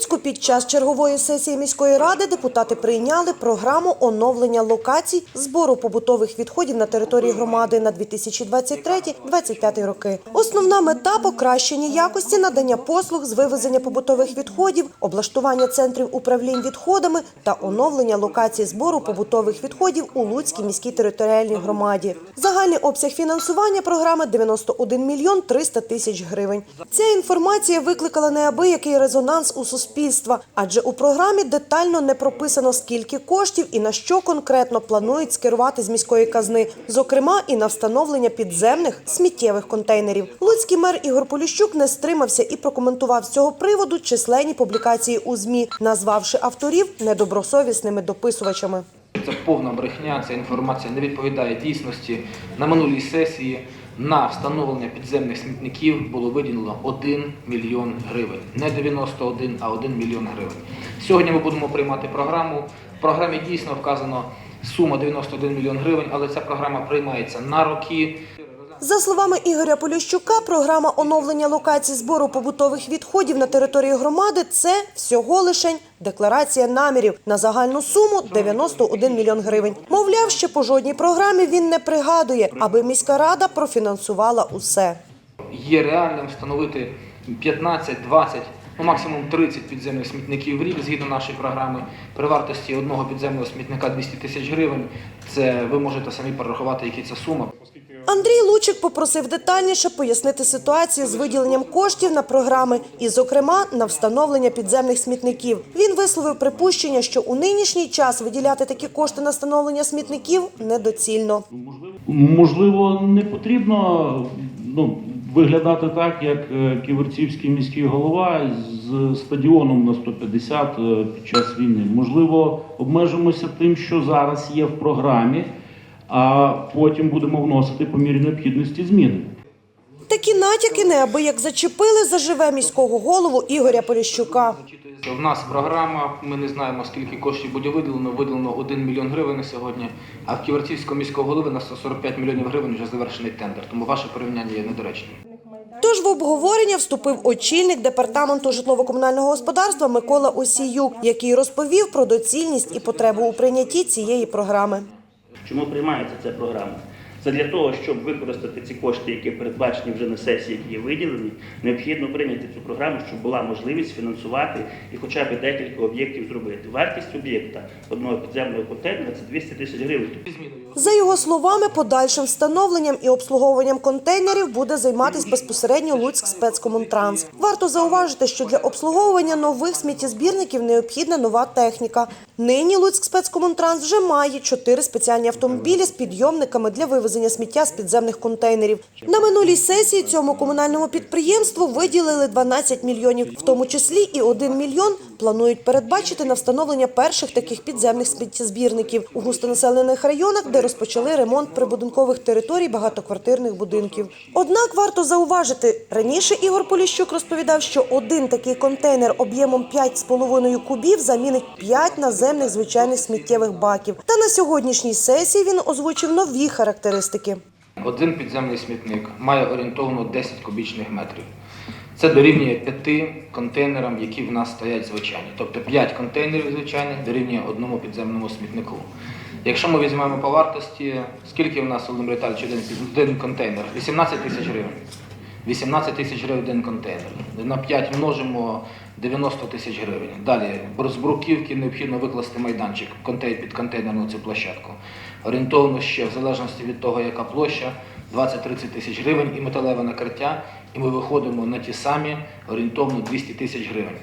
Луцьку під час чергової сесії міської ради депутати прийняли програму оновлення локацій збору побутових відходів на території громади на 2023-2025 роки. Основна мета покращення якості надання послуг з вивезення побутових відходів, облаштування центрів управлінь відходами та оновлення локацій збору побутових відходів у Луцькій міській територіальній громаді. Загальний обсяг фінансування програми 91 мільйон 300 тисяч гривень. Ця інформація викликала неабиякий резонанс у суспільства, адже у програмі детально не прописано скільки коштів і на що конкретно планують скерувати з міської казни, зокрема і на встановлення підземних сміттєвих контейнерів. Луцький мер Ігор Поліщук не стримався і прокоментував з цього приводу численні публікації у змі, назвавши авторів недобросовісними дописувачами. Це повна брехня, ця інформація не відповідає дійсності. На минулій сесії на встановлення підземних смітників було виділено 1 мільйон гривень. Не 91, а 1 мільйон гривень. Сьогодні ми будемо приймати програму. В програмі дійсно вказано сума 91 мільйон гривень, але ця програма приймається на роки. За словами Ігоря Поліщука, програма оновлення локацій збору побутових відходів на території громади це всього лишень декларація намірів на загальну суму 91 мільйон гривень. Мовляв, ще по жодній програмі він не пригадує, аби міська рада профінансувала усе. Є реальним встановити 15, 20, ну максимум 30 підземних смітників в рік згідно нашої програми. При вартості одного підземного смітника 200 тисяч гривень. Це ви можете самі перерахувати, які це сума. Андрій Лучик попросив детальніше пояснити ситуацію з виділенням коштів на програми і, зокрема, на встановлення підземних смітників. Він висловив припущення, що у нинішній час виділяти такі кошти на встановлення смітників недоцільно. Можливо, не потрібно ну, виглядати так, як е, ківерцівський міський голова з стадіоном на 150 е, під час війни. Можливо, обмежимося тим, що зараз є в програмі, а потім будемо вносити по мірі необхідності зміни. Такі натяки неабияк зачепили заживе міського голову Ігоря Поліщука. У нас програма, ми не знаємо, скільки коштів буде виділено. Виділено 1 мільйон гривень на сьогодні, а в Ківерцівського міського голови на 145 мільйонів гривень вже завершений тендер. Тому ваше порівняння є недоречним. Тож в обговорення вступив очільник департаменту житлово-комунального господарства Микола Осіюк, який розповів про доцільність і потребу у прийнятті цієї програми. Чому приймається ця програма? Це для того, щоб використати ці кошти, які передбачені вже на сесії, які є виділені, необхідно прийняти цю програму, щоб була можливість фінансувати і хоча б декілька об'єктів зробити. Вартість об'єкта одного підземного контейнера це 200 тисяч гривень. За його словами, подальшим встановленням і обслуговуванням контейнерів буде займатися безпосередньо Луцьк спецкомунтранс. Варто зауважити, що для обслуговування нових сміттєзбірників необхідна нова техніка. Нині Луцьк спецкомунтранс вже має чотири спеціальні автомобілі з підйомниками для вивезення сміття з підземних контейнерів. На минулій сесії цьому комунальному підприємству виділили 12 мільйонів, в тому числі і 1 мільйон планують передбачити на встановлення перших таких підземних сміттєзбірників у густонаселених районах, де розпочали ремонт прибудинкових територій багатоквартирних будинків. Однак варто зауважити, раніше Ігор Поліщук розповідав, що один такий контейнер об'ємом 5,5 кубів замінить 5 наземних звичайних сміттєвих баків. Та на сьогоднішній сесії він озвучив нові характеристики. Один підземний смітник має орієнтовно 10 кубічних метрів. Це дорівнює 5 контейнерам, які в нас стоять звичайні. Тобто 5 контейнерів звичайних дорівнює одному підземному смітнику. Якщо ми візьмемо по вартості, скільки в нас Володимир Віталійович один, контейнер? 18 тисяч гривень. 18 тисяч гривень один контейнер. На 5 множимо 90 тисяч гривень. Далі з бруківки необхідно викласти майданчик контейнер під контейнерну цю площадку. Орієнтовно ще, в залежності від того, яка площа, 20-30 тисяч гривень і металеве накриття. І ми виходимо на ті самі орієнтовно 200 тисяч гривень.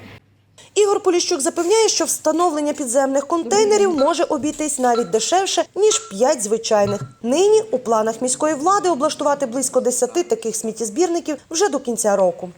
Ігор Поліщук запевняє, що встановлення підземних контейнерів може обійтись навіть дешевше, ніж 5 звичайних. Нині у планах міської влади облаштувати близько 10 таких сміттєзбірників вже до кінця року.